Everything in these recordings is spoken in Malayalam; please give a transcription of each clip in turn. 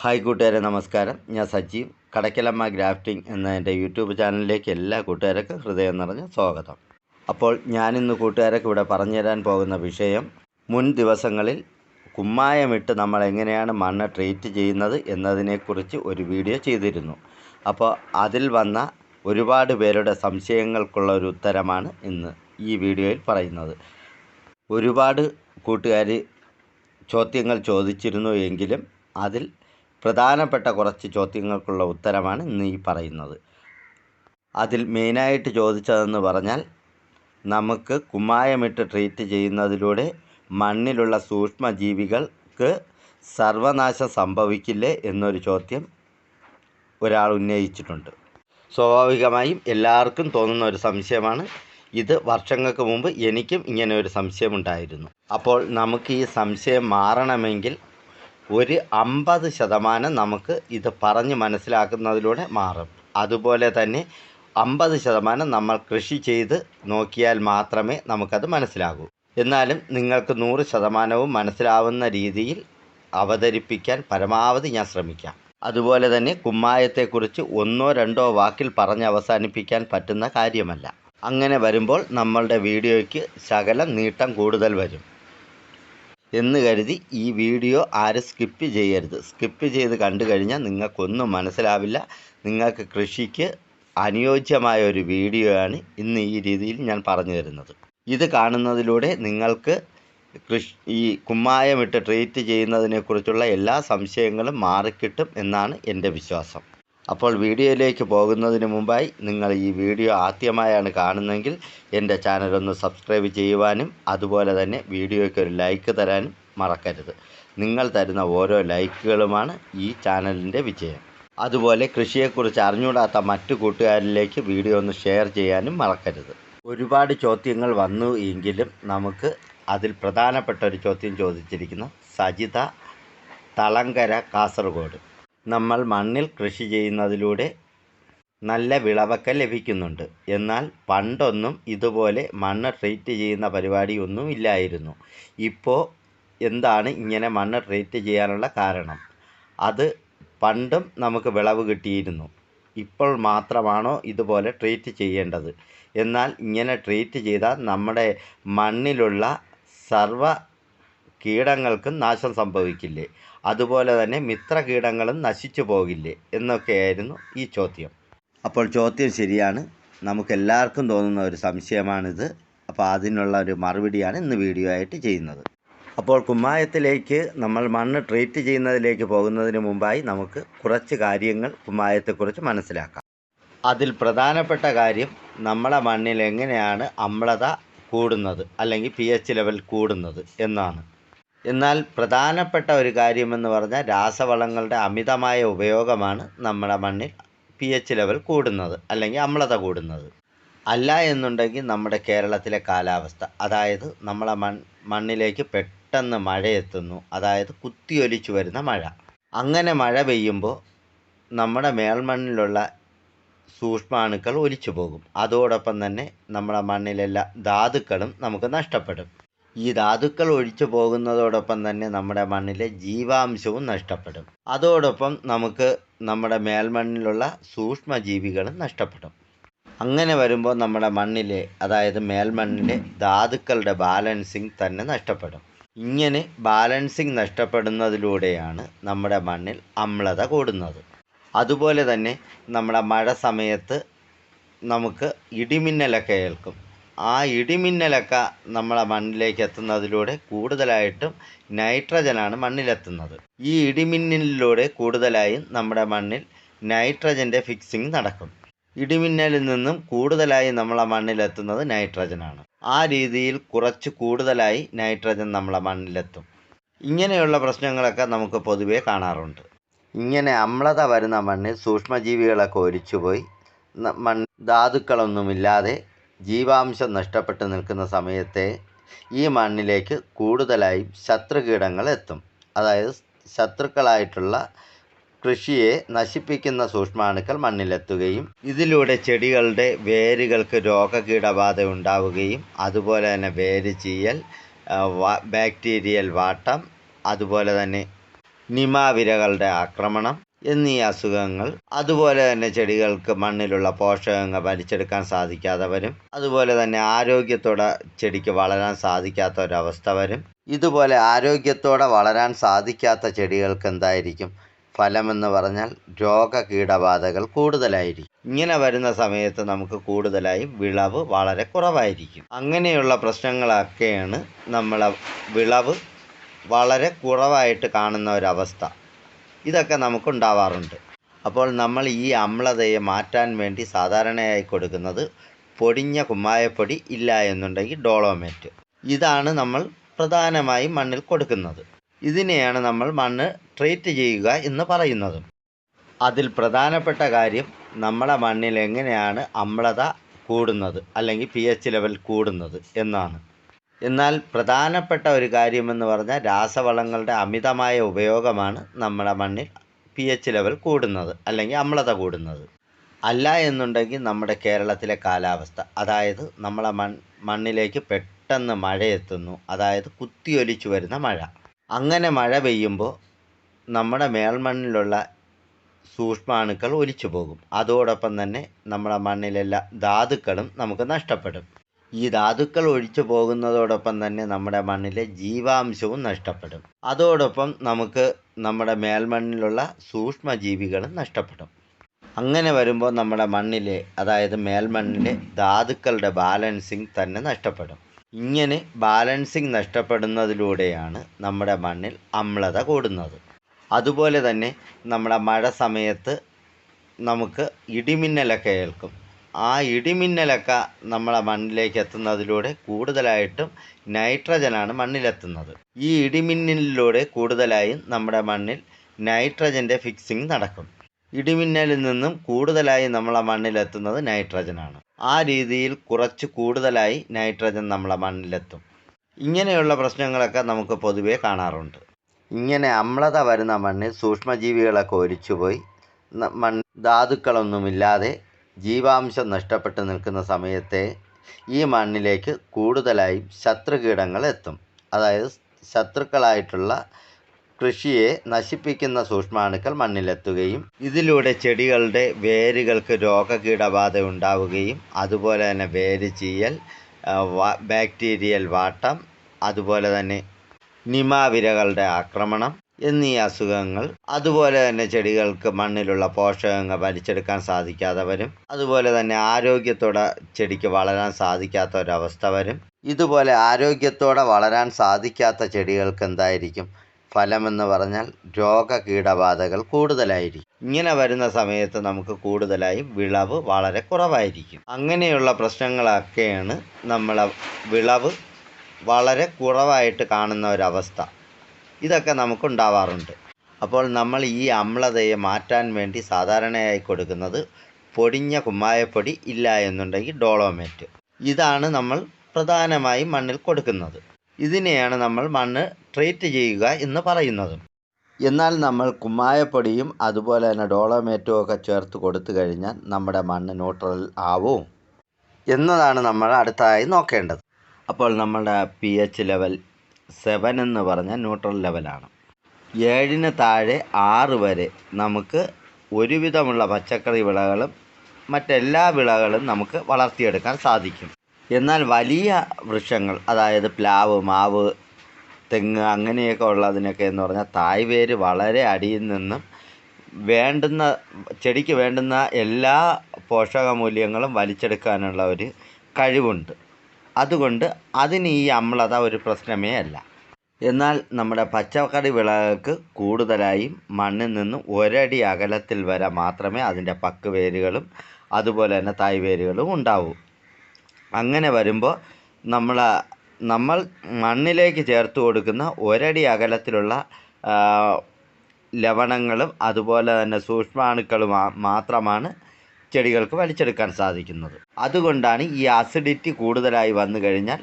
ഹായ് കൂട്ടുകാരെ നമസ്കാരം. ഞാൻ സജീവ്. കടക്കലമ്മ ഗ്രാഫ്റ്റിംഗ് എന്ന എന്റെ യൂട്യൂബ് ചാനലിലേക്ക് എല്ലാ കൂട്ടുകാർക്കും ഹൃദയം നിറഞ്ഞ സ്വാഗതം. അപ്പോൾ ഞാനിന്ന് കൂട്ടുകാരൊക്കെ ഇവിടെ പറഞ്ഞുതരാൻ പോകുന്ന വിഷയം മുൻ ദിവസങ്ങളിൽ കുമ്മായമിട്ട് നമ്മൾ എങ്ങനെയാണ് മണ്ണ് ട്രീറ്റ് ചെയ്യുന്നത് എന്നതിനെക്കുറിച്ച് ഒരു വീഡിയോ ചെയ്തിരുന്നു. അപ്പോൾ അതിൽ വന്ന ഒരുപാട് പേരുടെ സംശയങ്ങൾക്കുള്ള ഒരു ഉത്തരമാണ് ഇന്ന് ഈ വീഡിയോയിൽ പറയുന്നത്. ഒരുപാട് കൂട്ടുകാർ ചോദ്യങ്ങൾ ചോദിച്ചിരുന്നു എങ്കിലും അതിൽ പ്രധാനപ്പെട്ട കുറച്ച് ചോദ്യങ്ങൾക്കുള്ള ഉത്തരമാണ് ഇന്ന് ഈ പറയുന്നത്. അതിൽ മെയിനായിട്ട് ചോദിച്ചതെന്ന് പറഞ്ഞാൽ നമുക്ക് കുമ്മായമിട്ട് ട്രീറ്റ് ചെയ്യുന്നതിലൂടെ മണ്ണിലുള്ള സൂക്ഷ്മജീവികൾക്ക് സർവനാശം സംഭവിക്കില്ലേ എന്നൊരു ചോദ്യം ഒരാൾ ഉന്നയിച്ചിട്ടുണ്ട്. സ്വാഭാവികമായും എല്ലാവർക്കും തോന്നുന്ന ഒരു സംശയമാണ്. ഇത് വർഷങ്ങൾക്ക് മുമ്പ് എനിക്കും ഇങ്ങനെ ഒരു സംശയമുണ്ടായിരുന്നു അപ്പോൾ നമുക്ക് ഈ സംശയം മാറണമെങ്കിൽ ഒരു അമ്പത് ശതമാനം നമുക്ക് ഇത് പറഞ്ഞ് മനസ്സിലാക്കുന്നതിലൂടെ മാറും. അതുപോലെ തന്നെ അമ്പത് ശതമാനം നമ്മൾ കൃഷി ചെയ്ത് നോക്കിയാൽ മാത്രമേ നമുക്കത് മനസ്സിലാകൂ. എന്നാലും നിങ്ങൾക്ക് നൂറ് ശതമാനവും മനസ്സിലാവുന്ന രീതിയിൽ അവതരിപ്പിക്കാൻ പരമാവധി ഞാൻ ശ്രമിക്കാം. അതുപോലെ തന്നെ കുമ്മായത്തെക്കുറിച്ച് ഒന്നോ രണ്ടോ വാക്കിൽ പറഞ്ഞ് അവസാനിപ്പിക്കാൻ പറ്റുന്ന കാര്യമല്ല. അങ്ങനെ വരുമ്പോൾ നമ്മളുടെ വീഡിയോയ്ക്ക് ശകലം നീട്ടം കൂടുതൽ വരും. എന്ന് കരുതി ഈ വീഡിയോ ആരും സ്കിപ്പ് ചെയ്യരുത്. സ്കിപ്പ് ചെയ്ത് കണ്ടു കഴിഞ്ഞാൽ നിങ്ങൾക്കൊന്നും മനസ്സിലാവില്ല. നിങ്ങൾക്ക് കൃഷിക്ക് അനുയോജ്യമായ ഒരു വീഡിയോ ആണ് ഇന്ന് ഈ രീതിയിൽ ഞാൻ പറഞ്ഞു തരുന്നത്. ഇത് കാണുന്നതിലൂടെ നിങ്ങൾക്ക് കൃഷി ഈ കുമ്മായമിട്ട് ട്രീറ്റ് ചെയ്യുന്നതിനെക്കുറിച്ചുള്ള എല്ലാ സംശയങ്ങളും മാറിക്കിട്ടും എന്നാണ് എന്റെ വിശ്വാസം. അപ്പോൾ വീഡിയോയിലേക്ക് പോകുന്നതിന് മുമ്പായി നിങ്ങൾ ഈ വീഡിയോ ആദ്യമായാണ് കാണുന്നതെങ്കിൽ എന്റെ ചാനൽ ഒന്ന് സബ്സ്ക്രൈബ് ചെയ്യുവാനും അതുപോലെ തന്നെ വീഡിയോയ്ക്ക് ഒരു ലൈക്ക് തരാനും മറക്കരുത്. നിങ്ങൾ തരുന്ന ഓരോ ലൈക്കുകളുമാണ് ഈ ചാനലിന്റെ വിജയം. അതുപോലെ കൃഷിയെക്കുറിച്ച് അറിഞ്ഞൂടാത്ത മറ്റു കൂട്ടുകാരിലേക്ക് വീഡിയോ ഒന്ന് ഷെയർ ചെയ്യാനും മറക്കരുത്. ഒരുപാട് ചോദ്യങ്ങൾ വന്നു എങ്കിലും നമുക്ക് അതിൽ പ്രധാനപ്പെട്ട ഒരു ചോദ്യം ചോദിച്ചിരിക്കുന്നു. സജിത തളങ്കര കാസർഗോഡ്. നമ്മൾ മണ്ണിൽ കൃഷി ചെയ്യുന്നതിലൂടെ നല്ല വിളവൊക്കെ ലഭിക്കുന്നുണ്ട്. എന്നാൽ പണ്ടൊന്നും ഇതുപോലെ മണ്ണ് ട്രീറ്റ് ചെയ്യുന്ന പരിപാടിയൊന്നും ഇല്ലായിരുന്നു. ഇപ്പോൾ എന്താണ് ഇങ്ങനെ മണ്ണ് ട്രീറ്റ് ചെയ്യാനുള്ള കാരണം? അത് പണ്ടും നമുക്ക് വിളവ് കിട്ടിയിരുന്നു. ഇപ്പോൾ മാത്രമാണോ ഇതുപോലെ ട്രീറ്റ് ചെയ്യേണ്ടത്? എന്നാൽ ഇങ്ങനെ ട്രീറ്റ് ചെയ്താൽ നമ്മുടെ മണ്ണിലുള്ള സർവ കീടങ്ങൾക്കും നാശം സംഭവിക്കില്ലേ? അതുപോലെ തന്നെ മിത്രകീടങ്ങളും നശിച്ചു പോകില്ലേ എന്നൊക്കെയായിരുന്നു ഈ ചോദ്യം. അപ്പോൾ ചോദ്യം ശരിയാണ്. നമുക്കെല്ലാവർക്കും തോന്നുന്ന ഒരു സംശയമാണിത്. അപ്പോൾ അതിനുള്ള ഒരു മറുപടിയാണ് ഇന്ന് വീഡിയോ ആയിട്ട് ചെയ്യുന്നത്. അപ്പോൾ കുമ്മായത്തിലേക്ക് നമ്മൾ മണ്ണ് ട്രീറ്റ് ചെയ്യുന്നതിലേക്ക് പോകുന്നതിന് മുമ്പായി നമുക്ക് കുറച്ച് കാര്യങ്ങൾ കുമ്മായത്തെക്കുറിച്ച് മനസ്സിലാക്കാം. അതിൽ പ്രധാനപ്പെട്ട കാര്യം നമ്മളെ മണ്ണിൽ എങ്ങനെയാണ് അമ്ലത കൂടുന്നത് അല്ലെങ്കിൽ പി എച്ച് ലെവൽ കൂടുന്നത് എന്നാണ്. എന്നാൽ പ്രധാനപ്പെട്ട ഒരു കാര്യമെന്ന് പറഞ്ഞാൽ രാസവളങ്ങളുടെ അമിതമായ ഉപയോഗമാണ് നമ്മുടെ മണ്ണിൽ പി എച്ച് ലെവൽ കൂടുന്നത് അല്ലെങ്കിൽ അമ്ലത കൂടുന്നത്. അല്ല എന്നുണ്ടെങ്കിൽ നമ്മുടെ കേരളത്തിലെ കാലാവസ്ഥ അതായത് നമ്മളെ മൺ മണ്ണിലേക്ക് പെട്ടെന്ന് മഴ എത്തുന്നു അതായത് കുത്തിയൊലിച്ചു വരുന്ന മഴ. അങ്ങനെ മഴ പെയ്യുമ്പോൾ നമ്മുടെ മേൽമണ്ണിലുള്ള സൂക്ഷ്മാണുക്കൾ ഒലിച്ചു പോകും. അതോടൊപ്പം തന്നെ നമ്മുടെ മണ്ണിലെല്ലാ ധാതുക്കളും നമുക്ക് നഷ്ടപ്പെടും. ഈ ധാതുക്കൾ ഒഴിച്ചു പോകുന്നതോടൊപ്പം തന്നെ നമ്മുടെ മണ്ണിലെ ജീവാംശവും നഷ്ടപ്പെടും. അതോടൊപ്പം നമുക്ക് നമ്മുടെ മേൽമണ്ണിലുള്ള സൂക്ഷ്മജീവികളും നഷ്ടപ്പെടും. അങ്ങനെ വരുമ്പോൾ നമ്മുടെ മണ്ണിലെ അതായത് മേൽമണ്ണിലെ ധാതുക്കളുടെ ബാലൻസിങ് തന്നെ നഷ്ടപ്പെടും. ഇങ്ങനെ ബാലൻസിങ് നഷ്ടപ്പെടുന്നതിലൂടെയാണ് നമ്മുടെ മണ്ണിൽ അമ്ലത കൂടുന്നത്. അതുപോലെ തന്നെ നമ്മുടെ മഴ സമയത്ത് നമുക്ക് ഇടിമിന്നലൊക്കെ ഏൽക്കും. ആ ഇടിമിന്നലൊക്കെ നമ്മളെ മണ്ണിലേക്ക് എത്തുന്നതിലൂടെ കൂടുതലായിട്ടും നൈട്രജനാണ് മണ്ണിലെത്തുന്നത്. ഈ ഇടിമിന്നലിലൂടെ കൂടുതലായും നമ്മുടെ മണ്ണിൽ നൈട്രജന്റെ ഫിക്സിങ് നടക്കും. ഇടിമിന്നലിൽ നിന്നും കൂടുതലായി നമ്മളെ മണ്ണിലെത്തുന്നത് നൈട്രജനാണ്. ആ രീതിയിൽ കുറച്ച് കൂടുതലായി നൈട്രജൻ നമ്മളെ മണ്ണിലെത്തും. ഇങ്ങനെയുള്ള പ്രശ്നങ്ങളൊക്കെ നമുക്ക് പൊതുവേ കാണാറുണ്ട്. ഇങ്ങനെ അമ്ലത വരുന്ന മണ്ണിൽ സൂക്ഷ്മജീവികളൊക്കെ ഒലിച്ചുപോയി മണ്ണ് ധാതുക്കളൊന്നുമില്ലാതെ ജീവാംശം നഷ്ടപ്പെട്ടു നിൽക്കുന്ന സമയത്തെ ഈ മണ്ണിലേക്ക് കൂടുതലായും ശത്രുകീടങ്ങൾ എത്തും. അതായത് ശത്രുക്കളായിട്ടുള്ള കൃഷിയെ നശിപ്പിക്കുന്ന സൂക്ഷ്മാണുക്കൾ മണ്ണിലെത്തുകയും ഇതിലൂടെ ചെടികളുടെ വേരുകൾക്ക് രോഗകീടബാധ ഉണ്ടാവുകയും അതുപോലെ തന്നെ വേര് ചീയൽ ബാക്ടീരിയൽ വാട്ടം അതുപോലെ തന്നെ നിമാവിരകളുടെ ആക്രമണം എന്നീ അസുഖങ്ങൾ അതുപോലെ തന്നെ ചെടികൾക്ക് മണ്ണിലുള്ള പോഷകങ്ങൾ വലിച്ചെടുക്കാൻ സാധിക്കാതെ വരും അതുപോലെ തന്നെ ആരോഗ്യത്തോടെ ചെടിക്ക് വളരാൻ സാധിക്കാത്ത ഒരവസ്ഥ വരും. ഇതുപോലെ ആരോഗ്യത്തോടെ വളരാൻ സാധിക്കാത്ത ചെടികൾക്ക് എന്തായിരിക്കും? ഫലമെന്ന് പറഞ്ഞാൽ രോഗ കീടബാധകൾ കൂടുതലായിരിക്കും. ഇങ്ങനെ വരുന്ന സമയത്ത് നമുക്ക് കൂടുതലായും വിളവ് വളരെ കുറവായിരിക്കും. അങ്ങനെയുള്ള പ്രശ്നങ്ങളൊക്കെയാണ് നമ്മളെ വിളവ് വളരെ കുറവായിട്ട് കാണുന്ന ഒരവസ്ഥ. ഇതൊക്കെ നമുക്കുണ്ടാവാറുണ്ട്. അപ്പോൾ നമ്മൾ ഈ അമ്ലതയെ മാറ്റാൻ വേണ്ടി സാധാരണയായി കൊടുക്കുന്നത് പൊടിഞ്ഞ കുമ്മായപ്പൊടി ഇല്ല എന്നുണ്ടെങ്കിൽ ഡോളോമേറ്റ്. ഇതാണ് നമ്മൾ പ്രധാനമായും മണ്ണിൽ കൊടുക്കുന്നത്. ഇതിനെയാണ് നമ്മൾ മണ്ണ് ട്രീറ്റ് ചെയ്യുക എന്ന് പറയുന്നത്. അതിൽ പ്രധാനപ്പെട്ട കാര്യം നമ്മളെ മണ്ണിൽ എങ്ങനെയാണ് അമ്ലത കൂടുന്നത് അല്ലെങ്കിൽ പി എച്ച് ലെവൽ കൂടുന്നത് എന്നാണ്. എന്നാൽ പ്രധാനപ്പെട്ട ഒരു കാര്യമെന്ന് പറഞ്ഞാൽ രാസവളങ്ങളുടെ അമിതമായ ഉപയോഗമാണ് നമ്മുടെ മണ്ണിൽ പി എച്ച് ലെവൽ കൂടുന്നത് അല്ലെങ്കിൽ അമ്ലത കൂടുന്നത്. അല്ല എന്നുണ്ടെങ്കിൽ നമ്മുടെ കേരളത്തിലെ കാലാവസ്ഥ അതായത് നമ്മളെ മൺ മണ്ണിലേക്ക് പെട്ടെന്ന് മഴ എത്തുന്നു അതായത് കുത്തിയൊലിച്ചു വരുന്ന മഴ. അങ്ങനെ മഴ പെയ്യുമ്പോൾ നമ്മുടെ മേൽമണ്ണിലുള്ള സൂക്ഷ്മാണുക്കൾ ഒലിച്ചു പോകും. അതോടൊപ്പം തന്നെ നമ്മുടെ മണ്ണിലെല്ലാ ധാതുക്കളും നമുക്ക് നഷ്ടപ്പെടും. ഈ ധാതുക്കൾ ഒഴിച്ചു പോകുന്നതോടൊപ്പം തന്നെ നമ്മുടെ മണ്ണിലെ ജീവാംശവും നഷ്ടപ്പെടും. അതോടൊപ്പം നമുക്ക് നമ്മുടെ മേൽമണ്ണിലുള്ള സൂക്ഷ്മജീവികളും നഷ്ടപ്പെടും. അങ്ങനെ വരുമ്പോൾ നമ്മുടെ മണ്ണിലെ അതായത് മേൽമണ്ണിലെ ധാതുക്കളുടെ ബാലൻസിങ് തന്നെ നഷ്ടപ്പെടും. ഇങ്ങനെ ബാലൻസിങ് നഷ്ടപ്പെടുന്നതിലൂടെയാണ് നമ്മുടെ മണ്ണിൽ അമ്ലത കൂടുന്നത്. അതുപോലെ തന്നെ നമ്മുടെ മഴ സമയത്ത് നമുക്ക് ഇടിമിന്നലൊക്കെ ഏൽക്കും. ആ ഇടിമിന്നലൊക്കെ നമ്മളെ മണ്ണിലേക്ക് എത്തുന്നതിലൂടെ കൂടുതലായിട്ടും നൈട്രജനാണ് മണ്ണിലെത്തുന്നത്. ഈ ഇടിമിന്നലിലൂടെ കൂടുതലായും നമ്മുടെ മണ്ണിൽ നൈട്രജന്റെ ഫിക്സിങ് നടക്കും. ഇടിമിന്നലിൽ നിന്നും കൂടുതലായി നമ്മളെ മണ്ണിലെത്തുന്നത് നൈട്രജനാണ്. ആ രീതിയിൽ കുറച്ച് കൂടുതലായി നൈട്രജൻ നമ്മളെ മണ്ണിലെത്തും. ഇങ്ങനെയുള്ള പ്രശ്നങ്ങളൊക്കെ നമുക്ക് പൊതുവേ കാണാറുണ്ട്. ഇങ്ങനെ അമ്ലത വരുന്ന മണ്ണിൽ സൂക്ഷ്മജീവികളൊക്കെ ഒലിച്ചുപോയി ന- മണ്ണ് ധാതുക്കളൊന്നുമില്ലാതെ ജീവാംശം നഷ്ടപ്പെട്ട് നിൽക്കുന്ന സമയത്തെ ഈ മണ്ണിലേക്ക് കൂടുതലായും ശത്രുകീടങ്ങൾ എത്തും. അതായത് ശത്രുക്കളായിട്ടുള്ള കൃഷിയെ നശിപ്പിക്കുന്ന സൂക്ഷ്മാണുക്കൾ മണ്ണിലെത്തുകയും ഇതിലൂടെ ചെടികളുടെ വേരുകൾക്ക് രോഗകീടബാധ ഉണ്ടാവുകയും അതുപോലെ തന്നെ വേര് ചീയൽ ബാക്ടീരിയൽ വാട്ടം അതുപോലെ തന്നെ നിമാവിരകളുടെ ആക്രമണം എന്നീ അസുഖങ്ങൾ. അതുപോലെ തന്നെ ചെടികൾക്ക് മണ്ണിലുള്ള പോഷകങ്ങൾ വലിച്ചെടുക്കാൻ സാധിക്കാതെ വരും. അതുപോലെ തന്നെ ആരോഗ്യത്തോടെ ചെടിക്ക് വളരാൻ സാധിക്കാത്ത ഒരവസ്ഥ വരും. ഇതുപോലെ ആരോഗ്യത്തോടെ വളരാൻ സാധിക്കാത്ത ചെടികൾക്ക് എന്തായിരിക്കും? ഫലമെന്ന് പറഞ്ഞാൽ രോഗ കീടബാധകൾ കൂടുതലായിരിക്കും. ഇങ്ങനെ വരുന്ന സമയത്ത് നമുക്ക് കൂടുതലായും വിളവ് വളരെ കുറവായിരിക്കും. അങ്ങനെയുള്ള പ്രശ്നങ്ങളൊക്കെയാണ് നമ്മളെ വിളവ് വളരെ കുറവായിട്ട് കാണുന്ന ഒരവസ്ഥ. ഇതൊക്കെ നമുക്കുണ്ടാവാറുണ്ട്. അപ്പോൾ നമ്മൾ ഈ അമ്ലതയെ മാറ്റാൻ വേണ്ടി സാധാരണയായി കൊടുക്കുന്നത് പൊടിഞ്ഞ കുമ്മായപ്പൊടി ഇല്ല എന്നുണ്ടെങ്കിൽ ഡോളോമേറ്റ്. ഇതാണ് നമ്മൾ പ്രധാനമായും മണ്ണിൽ കൊടുക്കുന്നത്. ഇതിനെയാണ് നമ്മൾ മണ്ണ് ട്രീറ്റ് ചെയ്യുക എന്ന് പറയുന്നത്. എന്നാൽ നമ്മൾ കുമ്മായപ്പൊടിയും അതുപോലെ തന്നെ ഡോളോമേറ്റും ഒക്കെ ചേർത്ത് കൊടുത്തു കഴിഞ്ഞാൽ നമ്മുടെ മണ്ണ് ന്യൂട്രൽ ആവും എന്നതാണ് നമ്മൾ അടുത്തതായി നോക്കേണ്ടത്. അപ്പോൾ നമ്മുടെ പി എച്ച് ലെവൽ സെവൻ എന്ന് പറഞ്ഞാൽ ന്യൂട്രൽ ലെവലാണ് ഏഴിന് താഴെ ആറ് വരെ നമുക്ക് ഒരുവിധമുള്ള പച്ചക്കറി വിളകളും മറ്റെല്ലാ വിളകളും നമുക്ക് വളർത്തിയെടുക്കാൻ സാധിക്കും. എന്നാൽ വലിയ വൃക്ഷങ്ങൾ അതായത് പ്ലാവ് മാവ് തെങ്ങ് അങ്ങനെയൊക്കെ ഉള്ളതിനൊക്കെ എന്ന് പറഞ്ഞാൽ തായ്വേര് വളരെ അടിയിൽ നിന്നും വേണ്ടുന്ന ചെടിക്ക് വേണ്ടുന്ന എല്ലാ പോഷകമൂല്യങ്ങളും വലിച്ചെടുക്കാനുള്ള ഒരു കഴിവുണ്ട്. അതുകൊണ്ട് അതിന് ഈ അമ്ലത ഒരു പ്രശ്നമേ അല്ല. എന്നാൽ നമ്മുടെ പച്ചക്കറി വിളകൾക്ക് കൂടുതലായും മണ്ണിൽ നിന്ന് ഒരടി അകലത്തിൽ വരെ മാത്രമേ അതിന്റെ പക്ക് വേരുകളും അതുപോലെ തന്നെ തായ് വേരുകളും ഉണ്ടാവൂ. അങ്ങനെ വരുമ്പോൾ നമ്മൾ നമ്മൾ മണ്ണിലേക്ക് ചേർത്ത് കൊടുക്കുന്ന ഒരടി അകലത്തിലുള്ള ലവണങ്ങളും അതുപോലെ തന്നെ സൂക്ഷ്മാണുക്കളും മാത്രമാണ് ചെടികൾക്ക് വലിച്ചെടുക്കാൻ സാധിക്കുന്നത്. അതുകൊണ്ടാണ് ഈ ആസിഡിറ്റി കൂടുതലായി വന്നു കഴിഞ്ഞാൽ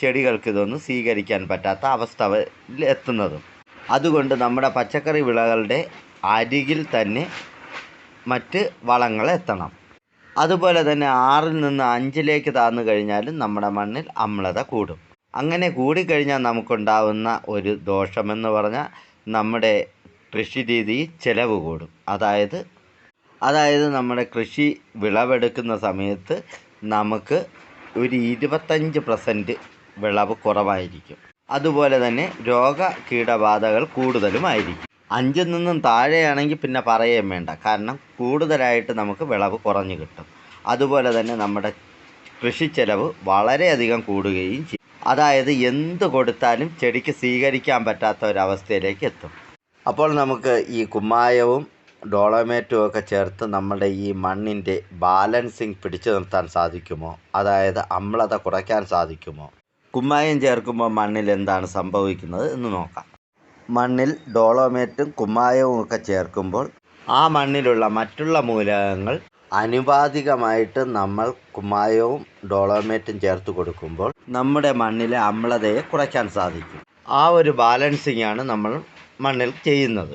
ചെടികൾക്ക് ഇതൊന്നും സ്വീകരിക്കാൻ പറ്റാത്ത അവസ്ഥ എത്തുന്നത്. അതുകൊണ്ട് നമ്മുടെ പച്ചക്കറി വിളകളുടെ അരികിൽ തന്നെ മറ്റ് വളങ്ങൾ എത്തണം. അതുപോലെ തന്നെ ആറിൽ നിന്ന് അഞ്ചിലേക്ക് താന്നു കഴിഞ്ഞാലും നമ്മുടെ മണ്ണിൽ അമ്ലത കൂടും. അങ്ങനെ കൂടിക്കഴിഞ്ഞാൽ നമുക്കുണ്ടാവുന്ന ഒരു ദോഷമെന്ന് പറഞ്ഞാൽ നമ്മുടെ കൃഷി രീതി ചിലവ് കൂടും. അതായത് അതായത് നമ്മുടെ കൃഷി വിളവെടുക്കുന്ന സമയത്ത് നമുക്ക് ഒരു ഇരുപത്തഞ്ച് പെർസെന്റ് വിളവ് കുറവായിരിക്കും. അതുപോലെ തന്നെ രോഗ കീടബാധകൾ കൂടുതലുമായിരിക്കും. അഞ്ചിൽ നിന്നും താഴെയാണെങ്കിൽ പിന്നെ പറയുകയും വേണ്ട. കാരണം കൂടുതലായിട്ട് നമുക്ക് വിളവ് കുറഞ്ഞു കിട്ടും. അതുപോലെ തന്നെ നമ്മുടെ കൃഷി ചെലവ് വളരെയധികം കൂടുകയും ചെയ്യും. അതായത് എന്ത് കൊടുത്താലും ചെടിക്ക് സ്വീകരിക്കാൻ പറ്റാത്ത ഒരവസ്ഥയിലേക്ക് എത്തും. അപ്പോൾ നമുക്ക് ഈ കുമ്മായവും ഡോളോമേറ്റും ഒക്കെ ചേർത്ത് നമ്മുടെ ഈ മണ്ണിന്റെ ബാലൻസിങ് പിടിച്ചു നിർത്താൻ സാധിക്കുമോ? അതായത് അമ്ലത കുറയ്ക്കാൻ സാധിക്കുമോ? കുമ്മായം ചേർക്കുമ്പോൾ മണ്ണിൽ എന്താണ് സംഭവിക്കുന്നത് എന്ന് നോക്കാം. മണ്ണിൽ ഡോളോമേറ്റും കുമ്മായവും ഒക്കെ ചേർക്കുമ്പോൾ ആ മണ്ണിലുള്ള മറ്റുള്ള മൂലകങ്ങൾ അനുപാതികമായിട്ട് നമ്മൾ കുമ്മായവും ഡോളോമേറ്റും ചേർത്ത് കൊടുക്കുമ്പോൾ നമ്മുടെ മണ്ണിലെ അമ്ലതയെ കുറയ്ക്കാൻ സാധിക്കും. ആ ഒരു ബാലൻസിങ് ആണ് നമ്മൾ മണ്ണിൽ ചെയ്യുന്നത്.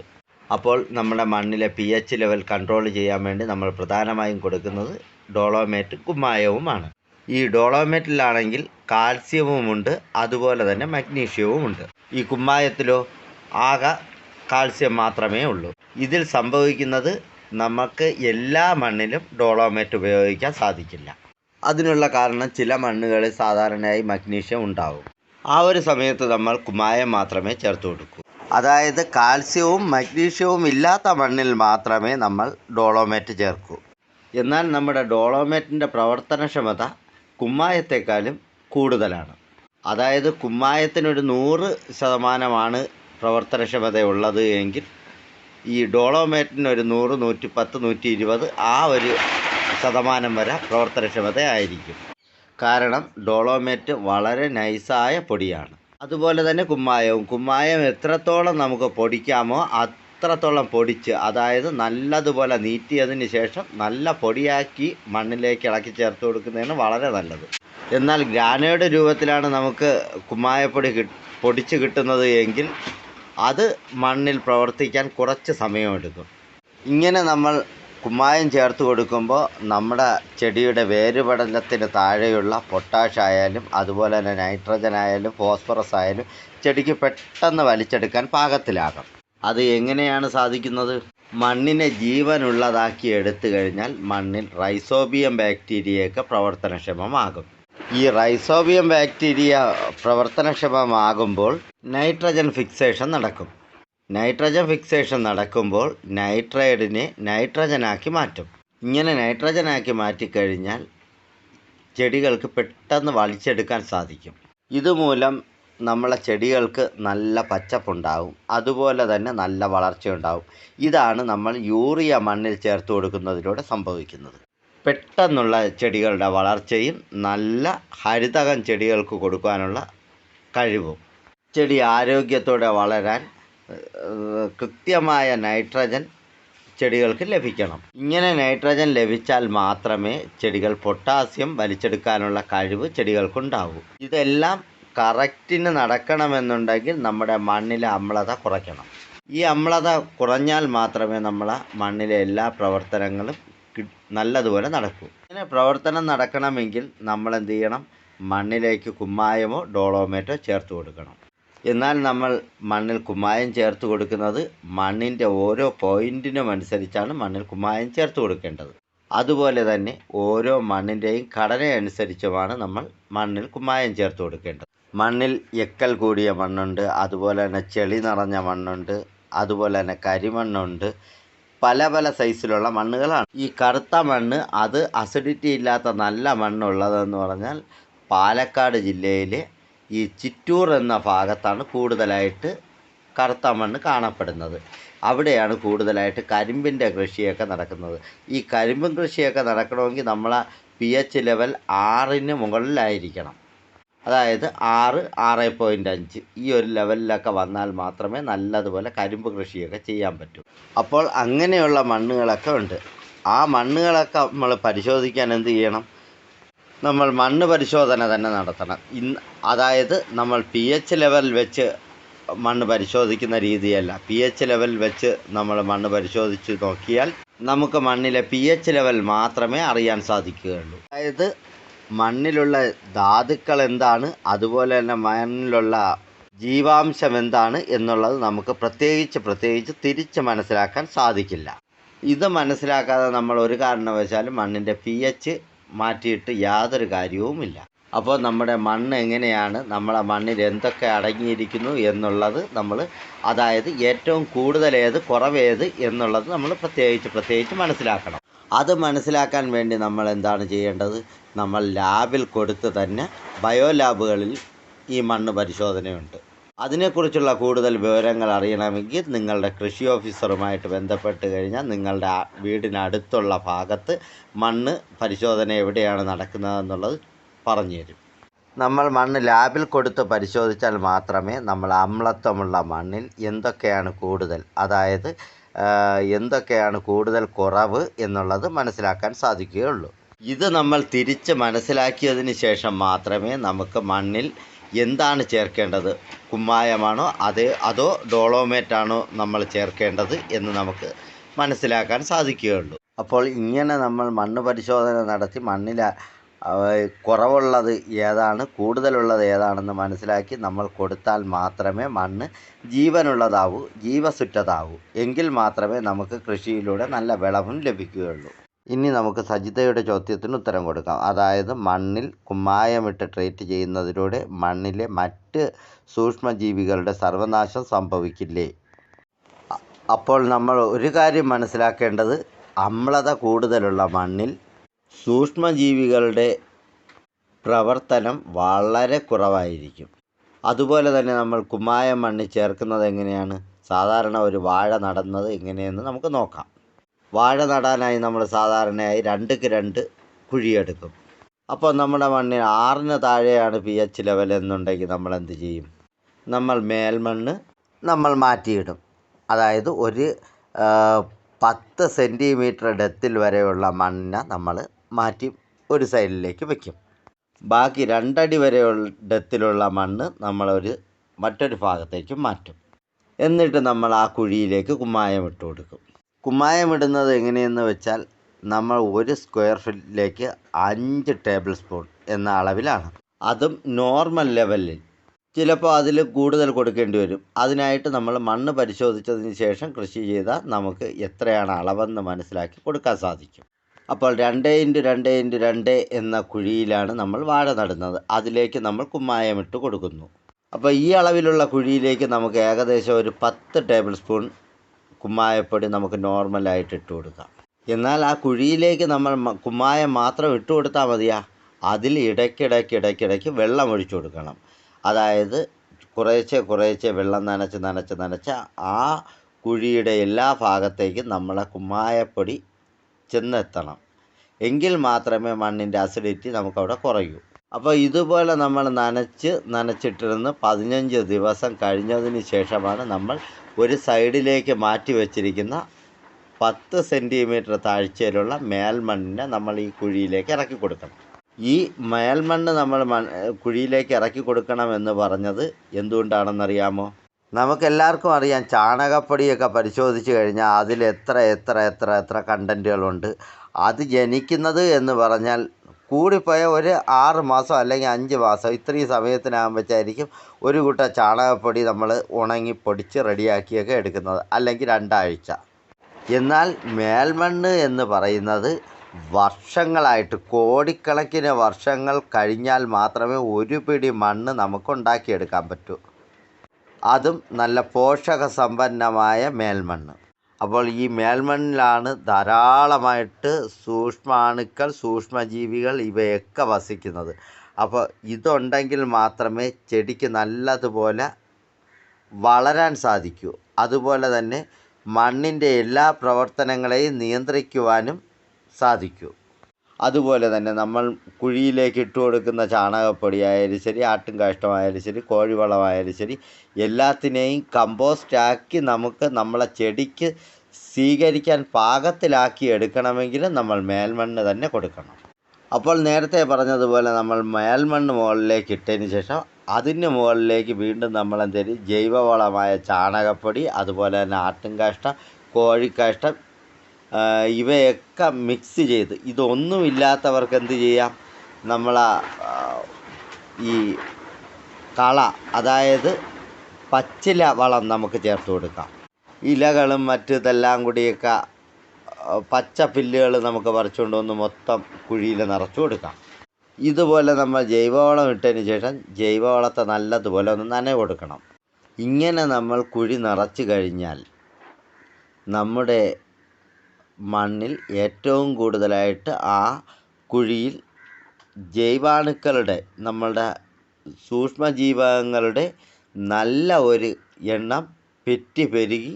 അപ്പോൾ നമ്മുടെ മണ്ണിലെ പി എച്ച് ലെവൽ കൺട്രോൾ ചെയ്യാൻ വേണ്ടി നമ്മൾ പ്രധാനമായും കൊടുക്കുന്നത് ഡോളോമേറ്റ് കുമ്മായവുമാണ്. ഈ ഡോളോമേറ്റിലാണെങ്കിൽ കാൽസ്യവുമുണ്ട് അതുപോലെ തന്നെ മഗ്നീഷ്യവുമുണ്ട് ഈ കുമ്മായത്തിലോ ആകെ കാൽസ്യം മാത്രമേ ഉള്ളൂ. ഇതിൽ സംഭവിക്കുന്നത് നമുക്ക് എല്ലാ മണ്ണിലും ഡോളോമേറ്റ് ഉപയോഗിക്കാൻ സാധിക്കില്ല. അതിനുള്ള കാരണം ചില മണ്ണുകളിൽ സാധാരണയായി മഗ്നീഷ്യം ഉണ്ടാവും. ആ ഒരു സമയത്ത് നമ്മൾ കുമ്മായം മാത്രമേ ചേർത്ത് കൊടുക്കൂ. അതായത് കാൽസ്യവും മഗ്നീഷ്യവും ഇല്ലാത്ത മണ്ണിൽ മാത്രമേ നമ്മൾ ഡോളോമേറ്റ് ചേർക്കൂ. എന്നാൽ നമ്മുടെ ഡോളോമേറ്റിന്റെ പ്രവർത്തനക്ഷമത കുമ്മായത്തെക്കാളും കൂടുതലാണ്. അതായത് കുമ്മായത്തിനൊരു നൂറ് ശതമാനമാണ് പ്രവർത്തനക്ഷമതയുള്ളത് എങ്കിൽ ഈ ഡോളോമേറ്റിന് ഒരു നൂറ് നൂറ്റി പത്ത് നൂറ്റി ഇരുപത് ആ ഒരു ശതമാനം വരെ പ്രവർത്തനക്ഷമത ആയിരിക്കും കാരണം ഡോളോമേറ്റ് വളരെ നൈസായ പൊടിയാണ്. അതുപോലെ തന്നെ കുമ്മായവും. കുമ്മായം എത്രത്തോളം നമുക്ക് പൊടിക്കാമോ അത്രത്തോളം പൊടിച്ച് അതായത് നല്ലതുപോലെ നീറ്റിയതിന് ശേഷം നല്ല പൊടിയാക്കി മണ്ണിലേക്ക് ഇളക്കി ചേർത്ത് കൊടുക്കുന്നതാണ് വളരെ നല്ലത്. എന്നാൽ ഗ്രാനയുടെ രൂപത്തിലാണ് നമുക്ക് കുമ്മായപ്പൊടി പൊടിച്ച് കിട്ടുന്നത് എങ്കിൽ അത് മണ്ണിൽ പ്രവർത്തിക്കാൻ കുറച്ച് സമയമെടുക്കും. ഇങ്ങനെ നമ്മൾ കുമ്മായം ചേർത്ത് കൊടുക്കുമ്പോൾ നമ്മുടെ ചെടിയുടെ വേരുപടലത്തിന് താഴെയുള്ള പൊട്ടാഷ് ആയാലും അതുപോലെ തന്നെ നൈട്രജൻ ആയാലും ഫോസ്ഫറസ് ആയാലും ചെടിക്ക് പെട്ടെന്ന് വലിച്ചെടുക്കാൻ പാകത്തിലാകും. അത് എങ്ങനെയാണ് സാധിക്കുന്നത്? മണ്ണിനെ ജീവനുള്ളതാക്കി എടുത്തു കഴിഞ്ഞാൽ മണ്ണിൽ റൈസോബിയം ബാക്ടീരിയയൊക്കെ പ്രവർത്തനക്ഷമമാകും. ഈ റൈസോബിയം ബാക്ടീരിയ പ്രവർത്തനക്ഷമമാകുമ്പോൾ നൈട്രജൻ ഫിക്സേഷൻ നടക്കും. നൈട്രജൻ ഫിക്സേഷൻ നടക്കുമ്പോൾ നൈട്രൈഡിനെ നൈട്രജനാക്കി മാറ്റും. ഇങ്ങനെ നൈട്രജനാക്കി മാറ്റിക്കഴിഞ്ഞാൽ ചെടികൾക്ക് പെട്ടെന്ന് വളിച്ചെടുക്കാൻ സാധിക്കും. ഇതുമൂലം നമ്മളെ ചെടികൾക്ക് നല്ല പച്ചപ്പുണ്ടാവും. അതുപോലെ തന്നെ നല്ല വളർച്ചയുണ്ടാവും. ഇതാണ് നമ്മൾ യൂറിയ മണ്ണിൽ ചേർത്ത് കൊടുക്കുന്നതിലൂടെ സംഭവിക്കുന്നത്. പെട്ടെന്നുള്ള ചെടികളുടെ വളർച്ചയും നല്ല ഹരിതകം ചെടികൾക്ക് കൊടുക്കാനുള്ള കഴിവും. ചെടി ആരോഗ്യത്തോടെ വളരാൻ കൃത്യമായ നൈട്രജൻ ചെടികൾക്ക് ലഭിക്കണം. ഇങ്ങനെ നൈട്രജൻ ലഭിച്ചാൽ മാത്രമേ ചെടികൾ പൊട്ടാസ്യം വലിച്ചെടുക്കാനുള്ള കഴിവ് ചെടികൾക്കുണ്ടാവൂ. ഇതെല്ലാം കറക്റ്റിന് നടക്കണമെന്നുണ്ടെങ്കിൽ നമ്മുടെ മണ്ണിലെ അമ്ലത കുറയ്ക്കണം. ഈ അമ്ലത കുറഞ്ഞാൽ മാത്രമേ നമ്മളെ മണ്ണിലെ എല്ലാ പ്രവർത്തനങ്ങളും നല്ലതുപോലെ നടക്കൂ. ഇങ്ങനെ പ്രവർത്തനം നടക്കണമെങ്കിൽ നമ്മൾ എന്ത് ചെയ്യണം? മണ്ണിലേക്ക് കുമ്മായമോ ഡോളോമേറ്റോ ചേർത്ത് കൊടുക്കണം. എന്നാൽ നമ്മൾ മണ്ണിൽ കുമ്മായം ചേർത്ത് കൊടുക്കുന്നത് മണ്ണിന്റെ ഓരോ പോയിന്റിനും അനുസരിച്ചാണ് മണ്ണിൽ കുമ്മായം ചേർത്ത് കൊടുക്കേണ്ടത്. അതുപോലെ തന്നെ ഓരോ മണ്ണിന്റെയും ഘടന അനുസരിച്ചുമാണ് നമ്മൾ മണ്ണിൽ കുമ്മായം ചേർത്ത് കൊടുക്കേണ്ടത്. മണ്ണിൽ എക്കൽ കൂടിയ മണ്ണുണ്ട് അതുപോലെ തന്നെ ചെളി നിറഞ്ഞ മണ്ണുണ്ട് അതുപോലെ തന്നെ കരിമണ്ണുണ്ട്. പല പല സൈസിലുള്ള മണ്ണുകളാണ്. ഈ കറുത്ത മണ്ണ് അത് അസിഡിറ്റി ഇല്ലാത്ത നല്ല മണ്ണുള്ളതെന്ന് പറഞ്ഞാൽ പാലക്കാട് ജില്ലയിലെ ഈ ചിറ്റൂർ എന്ന ഭാഗത്താണ് കൂടുതലായിട്ട് കറുത്ത മണ്ണ് കാണപ്പെടുന്നത്. അവിടെയാണ് കൂടുതലായിട്ട് കരിമ്പിന്റെ കൃഷിയൊക്കെ നടക്കുന്നത്. ഈ കരിമ്പും കൃഷിയൊക്കെ നടക്കണമെങ്കിൽ നമ്മളെ പി എച്ച് ലെവൽ ആറിന് മുകളിലായിരിക്കണം. അതായത് ആറ് ആറ് പോയിന്റ് അഞ്ച് ഈ ഒരു ലെവലിലൊക്കെ വന്നാൽ മാത്രമേ നല്ലതുപോലെ കരിമ്പ് കൃഷിയൊക്കെ ചെയ്യാൻ പറ്റൂ. അപ്പോൾ അങ്ങനെയുള്ള മണ്ണുകളൊക്കെ ഉണ്ട്. ആ മണ്ണുകളൊക്കെ നമ്മൾ പരിശോധിക്കാൻ എന്ത് ചെയ്യണം? നമ്മൾ മണ്ണ് പരിശോധന തന്നെ നടത്തണം. ഇന്ന് അതായത് നമ്മൾ പി എച്ച് ലെവൽ വെച്ച് മണ്ണ് പരിശോധിക്കുന്ന രീതിയല്ല. പി എച്ച് ലെവൽ വെച്ച് നമ്മൾ മണ്ണ് പരിശോധിച്ച് നോക്കിയാൽ നമുക്ക് മണ്ണിലെ പി എച്ച് ലെവൽ മാത്രമേ അറിയാൻ സാധിക്കുകയുള്ളൂ. അതായത് മണ്ണിലുള്ള ധാതുക്കൾ എന്താണ്? അതുപോലെ തന്നെ മണ്ണിലുള്ള ജീവാംശം എന്താണ് എന്നുള്ളത് നമുക്ക് പ്രത്യേകിച്ച് പ്രത്യേകിച്ച് തിരിച്ച് മനസ്സിലാക്കാൻ സാധിക്കില്ല. ഇത് മനസ്സിലാക്കാതെ നമ്മൾ ഒരു കാരണവശാലും മണ്ണിന്റെ പി എച്ച് മാറ്റിയിട്ട് യാതൊരു കാര്യവുമില്ല. അപ്പോൾ നമ്മുടെ മണ്ണ് എങ്ങനെയാണ്? നമ്മളെ മണ്ണിൽ എന്തൊക്കെ അടങ്ങിയിരിക്കുന്നു എന്നുള്ളത് നമ്മൾ അതായത് ഏറ്റവും കൂടുതലേത് കുറവേത് എന്നുള്ളത് നമ്മൾ പ്രത്യേകിച്ച് പ്രത്യേകിച്ച് മനസ്സിലാക്കണം. അത് മനസ്സിലാക്കാൻ വേണ്ടി നമ്മൾ എന്താണ് ചെയ്യേണ്ടത്? നമ്മൾ ലാബിൽ കൊടുത്ത് തന്നെ ബയോ ലാബുകളിൽ ഈ മണ്ണ് പരിശോധനയുണ്ട്. അതിനെക്കുറിച്ചുള്ള കൂടുതൽ വിവരങ്ങൾ അറിയണമെങ്കിൽ നിങ്ങളുടെ കൃഷി ഓഫീസറുമായിട്ട് ബന്ധപ്പെട്ട് കഴിഞ്ഞാൽ നിങ്ങളുടെ വീടിനടുത്തുള്ള ഭാഗത്ത് മണ്ണ് പരിശോധന എവിടെയാണ് നടക്കുന്നതെന്നുള്ളത് പറഞ്ഞു തരും. നമ്മൾ മണ്ണ് ലാബിൽ കൊടുത്ത് പരിശോധിച്ചാൽ മാത്രമേ നമ്മൾ അമ്ലത്വമുള്ള മണ്ണിൽ എന്തൊക്കെയാണ് കൂടുതൽ അതായത് എന്തൊക്കെയാണ് കൂടുതൽ കുറവ് എന്നുള്ളത് മനസ്സിലാക്കാൻ സാധിക്കുകയുള്ളൂ. ഇത് നമ്മൾ തിരിച്ച് മനസ്സിലാക്കിയതിന് ശേഷം മാത്രമേ നമുക്ക് മണ്ണിൽ എന്താണ് ചേർക്കേണ്ടത്? കുമ്മായമാണോ? അതേ അതോ ഡോളോമേറ്റാണോ നമ്മൾ ചേർക്കേണ്ടത് എന്ന് നമുക്ക് മനസ്സിലാക്കാൻ സാധിക്കുകയുള്ളൂ. അപ്പോൾ ഇങ്ങനെ നമ്മൾ മണ്ണ് പരിശോധന നടത്തി മണ്ണിൽ കുറവുള്ളത് ഏതാണ് കൂടുതലുള്ളത് ഏതാണെന്ന് മനസ്സിലാക്കി നമ്മൾ കൊടുത്താൽ മാത്രമേ മണ്ണ് ജീവനുള്ളതാവൂ ജീവസുറ്റതാവൂ. എങ്കിൽ മാത്രമേ നമുക്ക് കൃഷിയിലൂടെ നല്ല വിളവും ലഭിക്കുകയുള്ളൂ. ഇനി നമുക്ക് സജിതയുടെ ചോദ്യത്തിന് ഉത്തരം കൊടുക്കാം. അതായത് മണ്ണിൽ കുമ്മായമിട്ട് ട്രീറ്റ് ചെയ്യുന്നതിലൂടെ മണ്ണിലെ മറ്റ് സൂക്ഷ്മജീവികളുടെ സർവനാശം സംഭവിക്കില്ലേ? അപ്പോൾ നമ്മൾ ഒരു കാര്യം മനസ്സിലാക്കേണ്ടത് അമ്ലത കൂടുതലുള്ള മണ്ണിൽ സൂക്ഷ്മജീവികളുടെ പ്രവർത്തനം വളരെ കുറവായിരിക്കും. അതുപോലെ തന്നെ നമ്മൾ കുമ്മായ മണ്ണിൽ ചേർക്കുന്നത് എങ്ങനെയാണ്? സാധാരണ ഒരു വാഴ നടന്നത് എങ്ങനെയെന്ന് നമുക്ക് നോക്കാം. വാഴ നടാനായി നമ്മൾ സാധാരണയായി രണ്ടുക്ക് രണ്ട് കുഴിയെടുക്കും. അപ്പോൾ നമ്മുടെ മണ്ണിൽ ആറിന് താഴെയാണ് പി എച്ച് ലെവൽ എന്നുണ്ടെങ്കിൽ നമ്മൾ എന്ത് ചെയ്യും? നമ്മൾ മേൽമണ്ണ് നമ്മൾ മാറ്റിയിടും. അതായത് ഒരു പത്ത് സെന്റിമീറ്റർ ഡെത്തിൽ വരെയുള്ള മണ്ണിനെ നമ്മൾ മാറ്റി ഒരു സൈഡിലേക്ക് വയ്ക്കും ബാക്കി രണ്ടടി വരെയുള്ള ഡെത്തിലുള്ള മണ്ണ് നമ്മളൊരു മറ്റൊരു ഭാഗത്തേക്ക് മാറ്റും. എന്നിട്ട് നമ്മൾ ആ കുഴിയിലേക്ക് കുമ്മായം ഇട്ട് കൊടുക്കും. കുമ്മായം ഇടുന്നത് എങ്ങനെയെന്ന് വെച്ചാൽ നമ്മൾ ഒരു സ്ക്വയർ ഫീറ്റിലേക്ക് അഞ്ച് ടേബിൾ സ്പൂൺ എന്ന അളവിലാണ്. അതും നോർമൽ ലെവലിൽ ചിലപ്പോൾ അതിൽ കൂടുതൽ കൊടുക്കേണ്ടി വരും. അതിനായിട്ട് നമ്മൾ മണ്ണ് പരിശോധിച്ചതിന് ശേഷം കൃഷി ചെയ്താൽ നമുക്ക് എത്രയാണ് അളവെന്ന് മനസ്സിലാക്കി കൊടുക്കാൻ സാധിക്കും. അപ്പോൾ രണ്ട് ഇന്റു രണ്ട് ഇന്റു രണ്ട് എന്ന കുഴിയിലാണ് നമ്മൾ വാഴ നടുന്നത്. അതിലേക്ക് നമ്മൾ കുമ്മായമിട്ട് കൊടുക്കുന്നു. അപ്പോൾ ഈ അളവിലുള്ള കുഴിയിലേക്ക് നമുക്ക് ഏകദേശം ഒരു പത്ത് ടേബിൾ സ്പൂൺ കുമ്മായപ്പൊടി നമുക്ക് നോർമലായിട്ട് ഇട്ട് കൊടുക്കാം. എന്നാൽ ആ കുഴിയിലേക്ക് നമ്മൾ കുമ്മായം മാത്രം ഇട്ട് കൊടുത്താൽ മതിയാ. അതിൽ ഇടയ്ക്കിടയ്ക്ക് ഇടയ്ക്കിടയ്ക്ക് വെള്ളം ഒഴിച്ചു കൊടുക്കണം. അതായത് കുറേശ്ശെ കുറേശ്ശെ വെള്ളം നനച്ച് നനച്ച് നനച്ച് ആ കുഴിയുടെ എല്ലാ ഭാഗത്തേക്കും നമ്മളെ കുമ്മായപ്പൊടി ചെന്നെത്തണം. എങ്കിൽ മാത്രമേ മണ്ണിന്റെ അസിഡിറ്റി നമുക്കവിടെ കുറയൂ. അപ്പോൾ ഇതുപോലെ നമ്മൾ നനച്ച് നനച്ചിട്ടിരുന്ന് പതിനഞ്ച് ദിവസം കഴിഞ്ഞതിന് ശേഷമാണ് നമ്മൾ ഒരു സൈഡിലേക്ക് മാറ്റി വച്ചിരിക്കുന്ന പത്ത് സെന്റിമീറ്റർ താഴ്ചയിലുള്ള മേൽമണ്ണിനെ നമ്മൾ ഈ കുഴിയിലേക്ക് ഇറക്കി കൊടുക്കണം. ഈ മേൽമണ്ണ് നമ്മൾ കുഴിയിലേക്ക് ഇറക്കി കൊടുക്കണം എന്ന് പറഞ്ഞത് എന്തുകൊണ്ടാണെന്നറിയാമോ? നമുക്കെല്ലാവർക്കും അറിയാം ചാണകപ്പൊടിയൊക്കെ പരിശോധിച്ച് കഴിഞ്ഞാൽ അതിൽ എത്ര എത്ര എത്ര എത്ര കണ്ടന്റുകളുണ്ട് അത് ജനിക്കുന്നത് എന്ന് പറഞ്ഞാൽ കൂടിപ്പോയ ഒരു ആറ് മാസം അല്ലെങ്കിൽ അഞ്ച് മാസം ഇത്രയും സമയത്തിനാകുമ്പോഴായിരിക്കും ഒരു കൂട്ട ചാണകപ്പൊടി നമ്മൾ ഉണങ്ങി പൊടിച്ച് റെഡിയാക്കിയൊക്കെ എടുക്കുന്നത്. അല്ലെങ്കിൽ രണ്ടാഴ്ച. എന്നാൽ മേൽമണ്ണ് എന്ന് പറയുന്നത് വർഷങ്ങളായിട്ട് കോടിക്കണക്കിന് വർഷങ്ങൾ കഴിഞ്ഞാൽ മാത്രമേ ഒരു പിടി മണ്ണ് നമുക്കുണ്ടാക്കിയെടുക്കാൻ പറ്റൂ. അതും നല്ല പോഷക സമ്പന്നമായ മേൽമണ്ണ്. അപ്പോൾ ഈ മേൽമണ്ണിലാണ് ധാരാളമായിട്ട് സൂക്ഷ്മാണുക്കൾ സൂക്ഷ്മജീവികൾ ഇവയൊക്കെ വസിക്കുന്നത്. അപ്പോൾ ഇതുണ്ടെങ്കിൽ മാത്രമേ ചെടിക്ക് നല്ലതുപോലെ വളരാൻ സാധിക്കൂ. അതുപോലെ തന്നെ മണ്ണിന്റെ എല്ലാ പ്രവർത്തനങ്ങളെയും നിയന്ത്രിക്കുവാനും സാധിക്കൂ. അതുപോലെ തന്നെ നമ്മൾ കുഴിയിലേക്ക് ഇട്ട് കൊടുക്കുന്ന ചാണകപ്പൊടി ആയാലും ശരി ആട്ടും കാഷ്ടമായാലും ശരി കോഴിവളമായാലും ശരി എല്ലാത്തിനെയും കമ്പോസ്റ്റാക്കി നമുക്ക് നമ്മളെ ചെടിക്ക് സ്വീകരിക്കാൻ പാകത്തിലാക്കി എടുക്കണമെങ്കിൽ നമ്മൾ മേൽമണ്ണ് തന്നെ കൊടുക്കണം. അപ്പോൾ നേരത്തെ പറഞ്ഞതുപോലെ നമ്മൾ മേൽമണ്ണ് മുകളിലേക്ക് ഇട്ടതിന് ശേഷം അതിന് മുകളിലേക്ക് വീണ്ടും നമ്മൾ എന്തെങ്കിലും ജൈവവളമായ ചാണകപ്പൊടി അതുപോലെ തന്നെ ആട്ടുംകാഷ്ടം കോഴിക്കാഷ്ടം ഇവയൊക്കെ മിക്സ് ചെയ്ത്. ഇതൊന്നുമില്ലാത്തവർക്ക് എന്ത് ചെയ്യാം? നമ്മൾ ഈ കള അതായത് പച്ചില വളം നമുക്ക് ചേർത്ത് കൊടുക്കാം. ഇലകളും മറ്റു ഇതെല്ലാം കൂടിയൊക്കെ പച്ച പുല്ലുകൾ നമുക്ക് പറിച്ചുകൊണ്ട് വന്ന് മൊത്തം കുഴിയിൽ നിറച്ചു കൊടുക്കാം. ഇതുപോലെ നമ്മൾ ജൈവവളം ഇട്ടതിന് ശേഷം ജൈവവളത്തെ നല്ലതുപോലെ ഒന്ന് നനവ് കൊടുക്കണം. ഇങ്ങനെ നമ്മൾ കുഴി നിറച്ച് കഴിഞ്ഞാൽ നമ്മുടെ മണ്ണിൽ ഏറ്റവും കൂടുതലായിട്ട് ആ കുഴിയിൽ ജൈവാണുക്കളുടെ നമ്മളുടെ സൂക്ഷ്മജീവകങ്ങളുടെ നല്ല ഒരു എണ്ണം പെറ്റി പെരുകി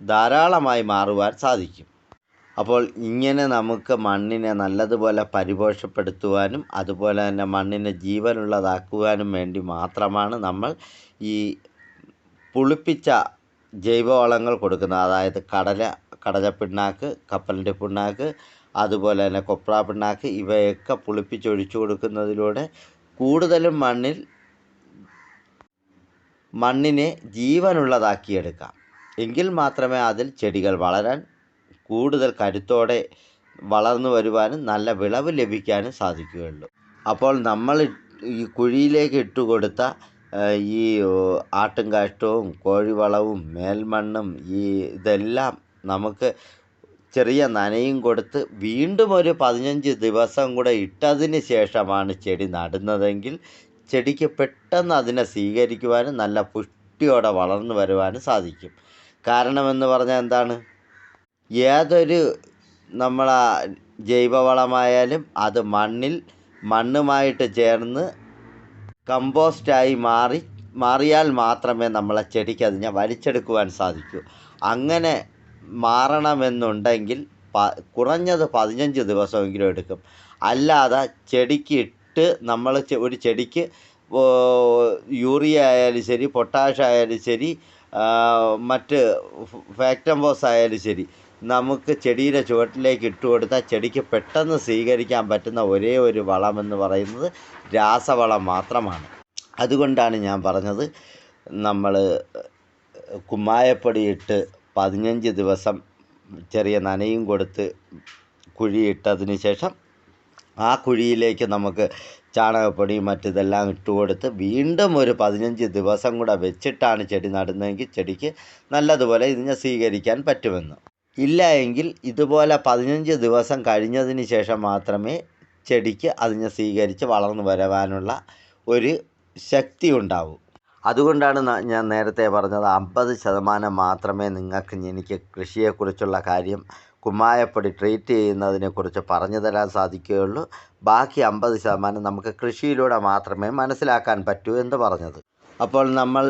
ധാരാളമായി മാറുവാൻ സാധിക്കും. അപ്പോൾ ഇങ്ങനെ നമുക്ക് മണ്ണിനെ നല്ലതുപോലെ പരിപോഷപ്പെടുത്തുവാനും അതുപോലെ തന്നെ മണ്ണിനെ ജീവനുള്ളതാക്കുവാനും വേണ്ടി മാത്രമാണ് നമ്മൾ ഈ പുളിപ്പിച്ച ജൈവവളങ്ങൾ കൊടുക്കുന്നത്. അതായത് കടല കടല പിണ്ണാക്ക് കപ്പലിന്റെ പിണ്ണാക്ക് അതുപോലെ തന്നെ കൊപ്ര പിണ്ണാക്ക് ഇവയൊക്കെ പുളിപ്പിച്ചൊഴിച്ചു കൊടുക്കുന്നതിലൂടെ കൂടുതലും മണ്ണിൽ മണ്ണിനെ ജീവനുള്ളതാക്കിയെടുക്കാം. എങ്കിൽ മാത്രമേ അതിൽ ചെടികൾ വളരാൻ കൂടുതൽ കരുത്തോടെ വളർന്നു വരുവാനും നല്ല വിളവ് ലഭിക്കാനും സാധിക്കുകയുള്ളൂ. അപ്പോൾ നമ്മൾ ഈ കുഴിയിലേക്ക് ഇട്ടുകൊടുത്ത ഈ ഓ, ആട്ടും കാഷ്ടവും കോഴിവളവും മേൽമണ്ണും ഈ ഇതെല്ലാം നമുക്ക് ചെറിയ നനയും കൊടുത്ത് വീണ്ടും ഒരു പതിനഞ്ച് ദിവസം കൂടെ ഇട്ടതിന് ശേഷമാണ് ചെടി നടുന്നതെങ്കിൽ ചെടിക്ക് പെട്ടെന്ന് അതിനെ സ്വീകരിക്കുവാനും നല്ല പുഷ്ടിയോടെ വളർന്നു വരുവാനും സാധിക്കും. കാരണമെന്ന് പറഞ്ഞാൽ എന്താണ്? ഏതൊരു നമ്മളെ ജൈവവളമായാലും അത് മണ്ണിൽ മണ്ണുമായിട്ട് ചേർന്ന് കമ്പോസ്റ്റായി മാറി മാറിയാൽ മാത്രമേ നമ്മളെ ചെടിക്ക് അതിനെ വലിച്ചെടുക്കുവാൻ സാധിക്കൂ. അങ്ങനെ മാറണമെന്നുണ്ടെങ്കിൽ കുറഞ്ഞത് പതിനഞ്ച് ദിവസമെങ്കിലും എടുക്കും. അല്ലാതെ ചെടിക്ക് ഇട്ട് നമ്മൾ ഒരു ചെടിക്ക് യൂറിയ ആയാലും ശരി പൊട്ടാഷ് ആയാലും ശരി മറ്റ് ഫാക്ടംബോസ് ആയാലും ശരി നമുക്ക് ചെടിയുടെ ചുവട്ടിലേക്ക് ഇട്ട് കൊടുത്താൽ ചെടിക്ക് പെട്ടെന്ന് സ്വീകരിക്കാൻ പറ്റുന്ന ഒരേ ഒരു വളമെന്ന് പറയുന്നത് രാസവളം മാത്രമാണ്. അതുകൊണ്ടാണ് ഞാൻ പറഞ്ഞത് നമ്മൾ കുമ്മായപ്പൊടി ഇട്ട് പതിനഞ്ച് ദിവസം ചെറിയ നനയും കൊടുത്ത് കുഴിയിട്ടതിന് ശേഷം ആ കുഴിയിലേക്ക് നമുക്ക് ചാണകപ്പൊടി മറ്റിതെല്ലാം ഇട്ട് കൊടുത്ത് വീണ്ടും ഒരു പതിനഞ്ച് ദിവസം കൂടെ വെച്ചിട്ടാണ് ചെടി നടുന്നതെങ്കിൽ ചെടിക്ക് നല്ലതുപോലെ ഇതിനെ സ്വീകരിക്കാൻ പറ്റുമെന്ന്. ഇല്ല എങ്കിൽ ഇതുപോലെ പതിനഞ്ച് ദിവസം കഴിഞ്ഞതിന് ശേഷം മാത്രമേ ചെടിക്ക് അതിനെ സ്വീകരിച്ച് വളർന്നു വരാനുള്ള ഒരു ശക്തി ഉണ്ടാവൂ. അതുകൊണ്ടാണ് ഞാൻ നേരത്തെ പറഞ്ഞത് അമ്പത് ശതമാനം മാത്രമേ നിങ്ങൾക്ക് എനിക്ക് കൃഷിയെക്കുറിച്ചുള്ള കാര്യം കുമ്മായപ്പൊടി ട്രീറ്റ് ചെയ്യുന്നതിനെക്കുറിച്ച് പറഞ്ഞു തരാൻ സാധിക്കുകയുള്ളൂ. ബാക്കി അമ്പത് ശതമാനം നമുക്ക് കൃഷിയിലൂടെ മാത്രമേ മനസ്സിലാക്കാൻ പറ്റൂ എന്ന് പറഞ്ഞത്. അപ്പോൾ നമ്മൾ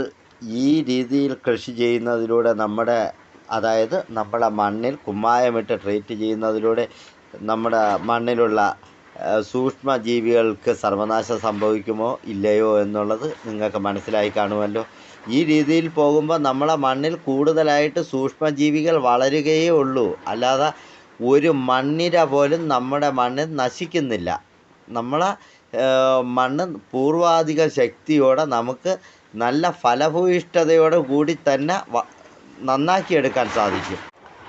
ഈ രീതിയിൽ കൃഷി ചെയ്യുന്നതിലൂടെ നമ്മുടെ അതായത് നമ്മുടെ മണ്ണിൽ കുമ്മായമിട്ട് ട്രീറ്റ് ചെയ്യുന്നതിലൂടെ നമ്മുടെ മണ്ണിലുള്ള സൂക്ഷ്മജീവികൾക്ക് സർവനാശം സംഭവിക്കുമോ ഇല്ലയോ എന്നുള്ളത് നിങ്ങൾക്ക് മനസ്സിലായി കാണുമല്ലോ. ഈ രീതിയിൽ പോകുമ്പോൾ നമ്മളെ മണ്ണിൽ കൂടുതലായിട്ട് സൂക്ഷ്മജീവികൾ വളരുകയേ ഉള്ളൂ. അല്ലാതെ ഒരു മണ്ണിര പോലും നമ്മുടെ മണ്ണിൽ നശിക്കുന്നില്ല. നമ്മളെ മണ്ണ് പൂർവാധിക ശക്തിയോടെ നമുക്ക് നല്ല ഫലഭൂയിഷ്ഠതയോടെ കൂടി തന്നെ നന്നാക്കിയെടുക്കാൻ സാധിക്കും.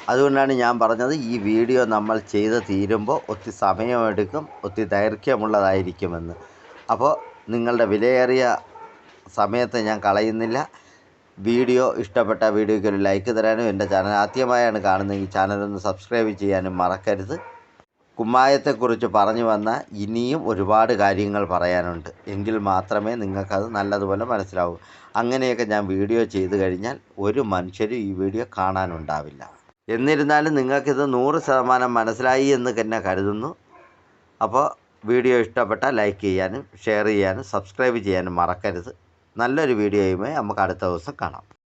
അതുകൊണ്ടാണ് ഞാൻ പറഞ്ഞത് ഈ വീഡിയോ നമ്മൾ ചെയ്ത് തീരുമ്പോൾ ഒത്തിരി സമയമെടുക്കും ഒത്തിരി ദൈർഘ്യമുള്ളതായിരിക്കുമെന്ന്. അപ്പോൾ നിങ്ങളുടെ വിലയേറിയ സമയത്ത് ഞാൻ കളയുന്നില്ല. വീഡിയോ ഇഷ്ടപ്പെട്ട വീഡിയോയ്ക്ക് ഒരു ലൈക്ക് തരാനും എന്റെ ചാനൽ ആദ്യമായാണ് കാണുന്നതെങ്കിൽ ചാനലൊന്ന് സബ്സ്ക്രൈബ് ചെയ്യാനും മറക്കരുത്. കുമ്മായത്തെക്കുറിച്ച് പറഞ്ഞു വന്ന ഇനിയും ഒരുപാട് കാര്യങ്ങൾ പറയാനുണ്ട്. എങ്കിൽ മാത്രമേ നിങ്ങൾക്കത് നല്ലതുപോലെ മനസ്സിലാവൂ. അങ്ങനെയൊക്കെ ഞാൻ വീഡിയോ ചെയ്തു കഴിഞ്ഞാൽ ഒരു മനുഷ്യരും ഈ വീഡിയോ കാണാനുണ്ടാവില്ല. എന്നിരുന്നാലും നിങ്ങൾക്കിത് നൂറ് ശതമാനം മനസ്സിലായി എന്ന് തന്നെ കരുതുന്നു. അപ്പോൾ വീഡിയോ ഇഷ്ടപ്പെട്ടാൽ ലൈക്ക് ചെയ്യാനും ഷെയർ ചെയ്യാനും സബ്സ്ക്രൈബ് ചെയ്യാനും മറക്കരുത്. നല്ലൊരു വീഡിയോയുമായി നമുക്ക് അടുത്ത ദിവസം കാണാം.